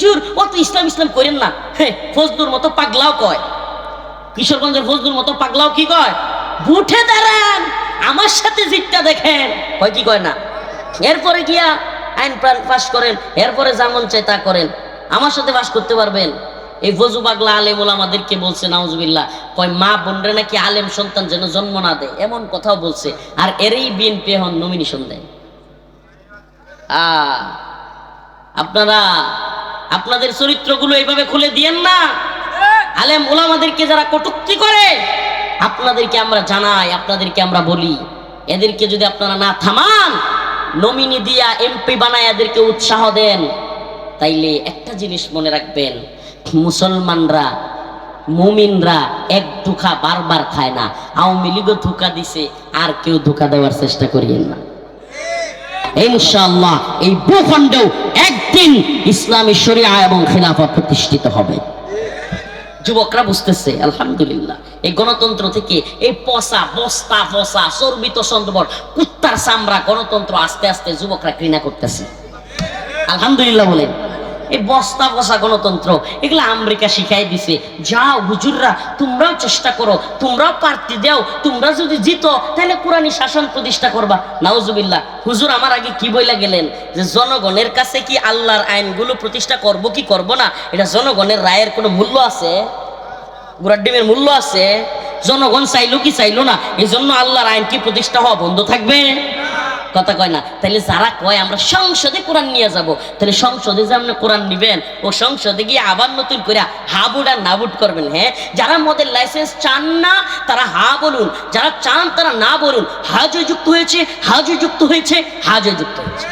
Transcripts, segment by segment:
হুজুর অত ইসলাম ইসলাম করেন না। হ্যাঁ ফজলুর মতো পাগলাও কয়। কিশোরগঞ্জের ফজলুর মতো পাগলাও কি কয়? বুঠে দাঁড়ান, আমার সাথে জিতটা দেখেন। কয়, কি কয় না? এরপরে গিয়া আইন পাস করেন, এরপরে যেমন চাই তা করেন। আমার সাথে বাস করতে পারবেন? এই ফজু পাগলা আলেম আমাদেরকে বলছে, নাউজুবিল্লাহ, কয়, মা বোনরে নাকি আলেম সন্তান যেন জন্ম না দেয়, এমন কথাও বলছে। আর এরই বিএনপি এখন নমিনেশন দেয়। আপনারা আপনাদের চরিত্রগুলো এইভাবে খুলে দিয়েন না। আলেম ওলামাদেরকে যারা কটুক্তি করে, আপনাদেরকে আমরা জানাই, আপনাদেরকে আমরা বলি। এদেরকে যদি আপনারা না থামান, নমিনি দিয়া এমপি বানায় এদেরকে উৎসাহ দেন। তাইলে একটা জিনিস মনে রাখবেন, মুসলমানরা, মুমিনরা এক ধোকা বারবার খায় না। আওয়ামী লীগও ধোকা দিছে, আর কেউ ধোকা দেওয়ার চেষ্টা করিয়েন না। ইনশাআল্লাহ, এই ভূখণ্ডেও একদিন ইসলামী শরিয়া এবং খেলাফত প্রতিষ্ঠিত হবে। যুবকরা বুঝতেছে, আলহামদুলিল্লাহ, এই গণতন্ত্র থেকে এই পচা, বস্তা, পচা, চর্বিত সন্দবর কুত্তার চামড়া গণতন্ত্র আস্তে আস্তে যুবকরা ঘৃণা করতেছে। আলহামদুলিল্লাহ বলেন। এই বস্তা বসা গণতন্ত্র, এগুলো আমেরিকা শিখাই দিছে। যাও হুজুররা, তোমরাও চেষ্টা করো, তোমরাও প্রার্থী দাও, তোমরা যদি জিতো, তাহলে কোরআনী শাসন প্রতিষ্ঠা করবা। নাউজুবিল্লাহ, হুজুর আমার আগে কি বইলা গেলেন? যে জনগণের কাছে কি আল্লাহর আইনগুলো প্রতিষ্ঠা করব কি করব না? এটা জনগণের রায়ের কোনো মূল্য আছে? গুড়ার ডিমের মূল্য আছে? জনগণ চাইলো কি চাইলো না? এই জন্য আল্লাহর আইন কি প্রতিষ্ঠা হওয়া বন্ধ থাকবে? কথা কয় না। তাহলে যারা কয়, আমরা সংসদে কোরআন নিয়ে যাব। তাহলে সংসদে যে আপনি কোরআন নিবেন, ও সংসদে গিয়ে আবার নতুন করে হাবুড আর নাবুড করবেন হ্যাঁ? যারা মদের লাইসেন্স চান না, তারা হা বলুন। যারা চান, তারা না বলুন। হাজে যুক্ত হয়েছে হাজে যুক্ত হয়েছে হাজে যুক্ত হয়েছে।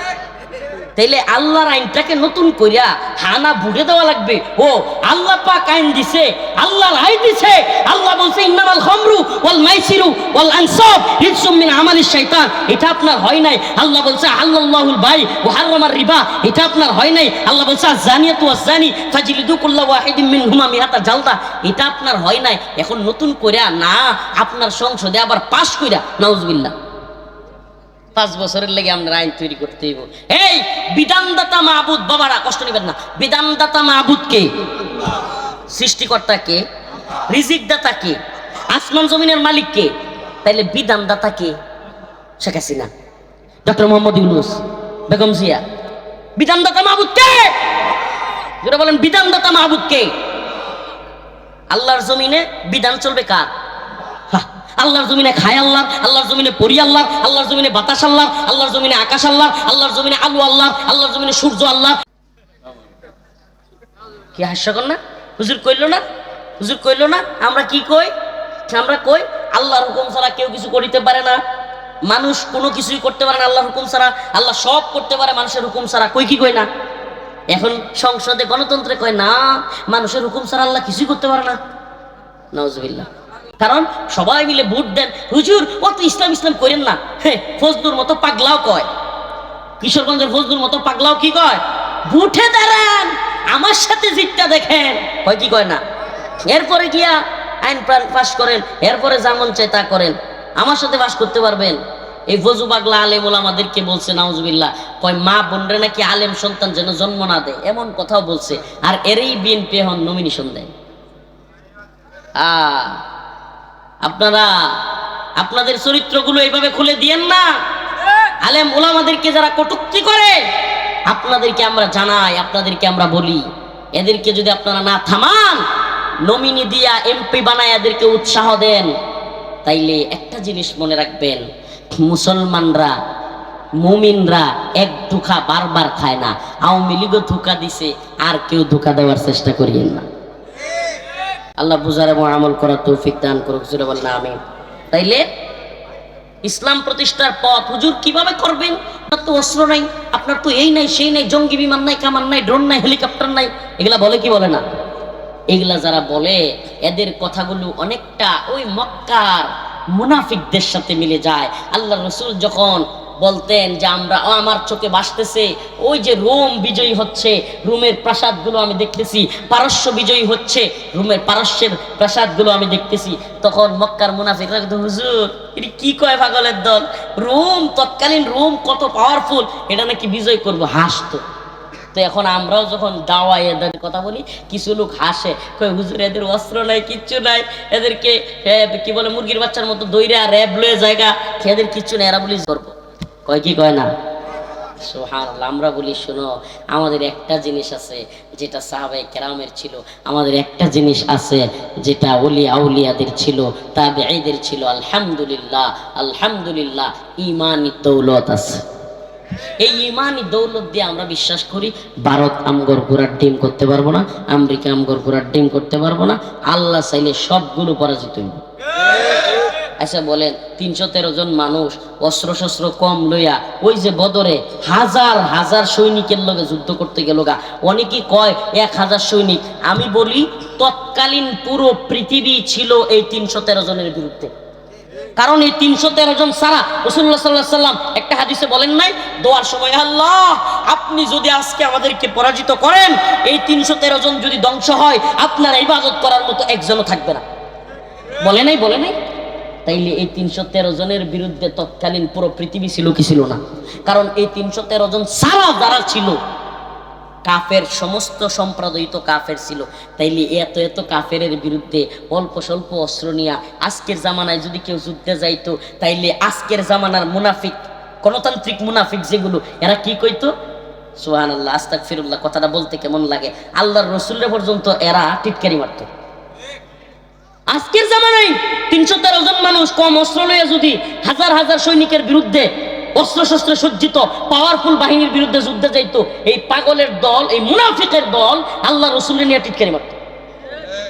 তাইলে আল্লাহর আইনটাকে নতুন কইরা হানা বুড়ে দেওয়া লাগবে। ও, আল্লাহ পাক আইন দিছে, আল্লাহর আইন দিছে। আল্লাহ বলছে, ইন্নামাল খামরু ওয়াল মাইসিরু ওয়াল আনসাব রিজসুম মিন আমালিশ শাইতান। এটা আপনার হয় নাই। আল্লাহ বলছে আল্লাহুল বাই ওয়া হারামার রিবা। এটা আপনার হয় নাই। আল্লাহ বলছে জানিয়াতু ওয়াজানি ফাজিলিদু কুল্লা ওয়াহিদিন মিনহুমা মিহাতা জালদা। এটা আপনার হয় নাই। এখন নতুন কইরা না, আপনার সংসদে আবার পাশ কইরা, নাউজুবিল্লাহ। পাঁচ বছরের লেগে আমরা আইন তৈরি করতে হইব। এই বিধানদাতা মাহবুদ বাবারা, কষ্ট নেবেন না। বিধানদাতা মাহবুদ কে? সৃষ্টিকর্তা কে? রিজিক দাতা কে? আসমান জমিনের মালিক কে? তাইলে বিধানদাতা কে? শেখ হাসিনা। ডক্টর মোহাম্মদ ইউনুস, বেগম জিয়া। বিধানদাতা মাহবুদ কে? যেটা বলেন, বিধানদাতা মাহবুদ কে? আল্লাহর জমিনে বিধান চলবে কার? আল্লাহর জমিনে খায় আল্লাহ, আল্লাহর জমিনে পরি আল্লাহ, আল্লাহর জমিনে বাতাস আল্লাহ, আল্লাহর জমিনে আকাশ আল্লাহ, আল্লাহর জমিনে আলু আল্লাহ, আল্লাহর জমিনে সূর্য আল্লাহ। কি হাস্যকর না? হুজুর কইল না? হুজুর কইল না? আমরা কি কই? আমরা কই? আল্লাহর হুকুম ছাড়া কেউ কিছু করিতে পারে না। মানুষ কোনো কিছুই করতে পারে না আল্লাহর হুকুম ছাড়া। আল্লাহ সব করতে পারে, মানুষের হুকুম ছাড়া। কই কি কই না? এখন সংসদে গণতন্ত্রে কয়, না, মানুষের হুকুম ছাড়া আল্লাহ কিছুই করতে পারে না। নজবিল্লা কারণ সবাই মিলে ভোট দেন। হুজুর, অত ইসলাম ইসলাম করেন না। হ্যাঁ ফজলুর মতো পাগলাও কয়। কিশোরগঞ্জের ফজদুর মতো পাগলাও কি কয়? বুঠে দাঁড়ান, আমার সাথে জিতটা দেখেন। কয়, কি কয় না? এরপরে গিয়া আইন পাস করেন, এরপরে যেমন চাই তা করেন। আমার সাথে বাস করতে পারবেন। এই ফজু পাগলা আলেম ওলা আমাদেরকে বলছে, নাউজুবিল্লাহ, কয়, মা বোনরে নাকি আলেম সন্তান যেন জন্ম না দেয়। এমন কথাও বলছে। আর এরই বিএনপি এখন নমিনেশন দেয়। আ আপনারা আপনাদের চরিত্রগুলো এইভাবে খুলে দিয়েন না। আলেম ওলামাদেরকে যারা কটুক্তি করে, আপনাদেরকে আমরা জানাই, আপনাদেরকে আমরা বলি। এদেরকে যদি আপনারা না থামান, নমিনি দিয়া এমপি বানায় এদেরকে উৎসাহ দেন। তাইলে একটা জিনিস মনে রাখবেন, মুসলমানরা, মুমিনরা এক ধোকা বারবার খায় না। আওয়ামী লীগও ধোকা দিছে, আর কেউ ধোকা দেওয়ার চেষ্টা করিয়েন না। আল্লাহ বুঝার এবং আমল করার তৌফিক দান করুক জুড়ে আমি তাইলে ইসলাম প্রতিষ্ঠার পথ হুজুর কীভাবে করবেন? আপনার তো অস্ত্র নাই, আপনার তো এই নাই, সেই নাই, জঙ্গি বিমান নাই, কামান নাই, ড্রোন নাই, হেলিকপ্টার নাই, এগুলা বলে কি বলে না? এগুলা যারা বলে, এদের কথাগুলো অনেকটা ওই মক্কার মুনাফিকদের সাথে মিলে যায়। আল্লাহ রসুল যখন বলতেন যে আমরা, ও আমার চোখে বাসতেছে ওই যে রোম বিজয়ী হচ্ছে, রোমের প্রাসাদগুলো আমি দেখতেছি। পারস্য বিজয়ী হচ্ছে, রোমের পারস্যের প্রাসাদগুলো আমি দেখতেছি। তখন মক্কার মুনাফিক হুজুর, এটি কি কয় পাগলের দল? রোম, তৎকালীন রোম কত পাওয়ারফুল এটা নাকি বিজয় করব? হাসতো। তো এখন আমরাও যখন দাওয়া এদের কথা বলি, কিছু লোক হাসে হুজুর, এদের অস্ত্র নাই, কিচ্ছু নাই, এদেরকে কি বলে, মুরগির বাচ্চার মতো দইরা, র্যাব লয়ে জায়গা এদের কিচ্ছু নেই। এরা বলি করব কয় কি কয় না? সোহান আমরা বলি শোনো, আমাদের একটা জিনিস আছে যেটা সাহাবাই কেরামের ছিল, আমাদের একটা জিনিস আছে যেটা অলি আউলিয়াদের ছিল, তাবেঈদের ছিল, আলহামদুলিল্লাহ আলহামদুলিল্লাহ ইমানি দৌলত আছে। এই ইমানি দৌলত দিয়ে আমরা বিশ্বাস করি, ভারত আমগর ঘোড়ার ডিম করতে পারব না, আমেরিকা আমগর ঘোড়ার ডিম করতে পারব না, আল্লাহ চাইলে সবগুলো পরাজিত হইব। আচ্ছা বলেন তিনশো তেরো জন মানুষ অস্ত্র শস্ত্র কম লইয়া, ওই যে বদরে হাজার হাজার সৈনিকের লগে যুদ্ধ করতে গেল গা। অনেকেই কয়, এক হাজার সৈনিক। আমি বলি, তৎকালীন পুরো পৃথিবী ছিল এই তিনশো তেরো জনের বিরুদ্ধে। কারণ এই তিনশো তেরো জন সারা রসুল্লাহ সাল্লাহ সাল্লাম একটা হাদিসে বলেন নাই, দোয়ার সময় আল্লাহ, আপনি যদি আজকে আমাদেরকে পরাজিত করেন, এই তিনশো তেরো জন যদি ধ্বংস হয়, আপনার ইবাদত করার মতো একজনও থাকবে না। বলে নাই বলে নাই? তাইলে এই তিনশো তেরো জনের বিরুদ্ধে তৎকালীন পুরো পৃথিবী ছিল কি ছিল না? কারণ এই তিনশো তেরো জন সারা যারা ছিল, কাফের সমস্ত সম্প্রদায়িত কাফের ছিল। তাইলে এত এত কাফের বিরুদ্ধে অল্প স্বল্প অস্ত্র নিয়া আজকের জামানায় যদি কেউ যুদ্ধে যাইতো, তাইলে আজকের জামানার মুনাফিক, গণতান্ত্রিক মুনাফিক যেগুলো, এরা কি কইতো? সোহান আল্লাহ আস্তাক ফিরুল্লাহ কথাটা বলতে কেমন লাগে? আল্লাহর রসুলের পর্যন্ত এরা টিটকারি মারতো। আজকের জামানায় তিনশো তেরো জন মানুষ কম অস্ত্র লইয়া যদি হাজার হাজার সৈনিকের বিরুদ্ধে অস্ত্র শস্ত্রে সজ্জিত পাওয়ারফুল বাহিনীর বিরুদ্ধে যুদ্ধে যাইত, এই পাগলের দল, এই মুনাফিকের দল আল্লাহ রসুলের নিয়ে টিটকারি মারত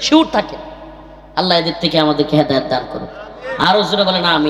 শিউর থাকে। আল্লাহ এদের থেকে আমাদেরকে হেদায়ত দান করো আরও জোরে বলে না আমি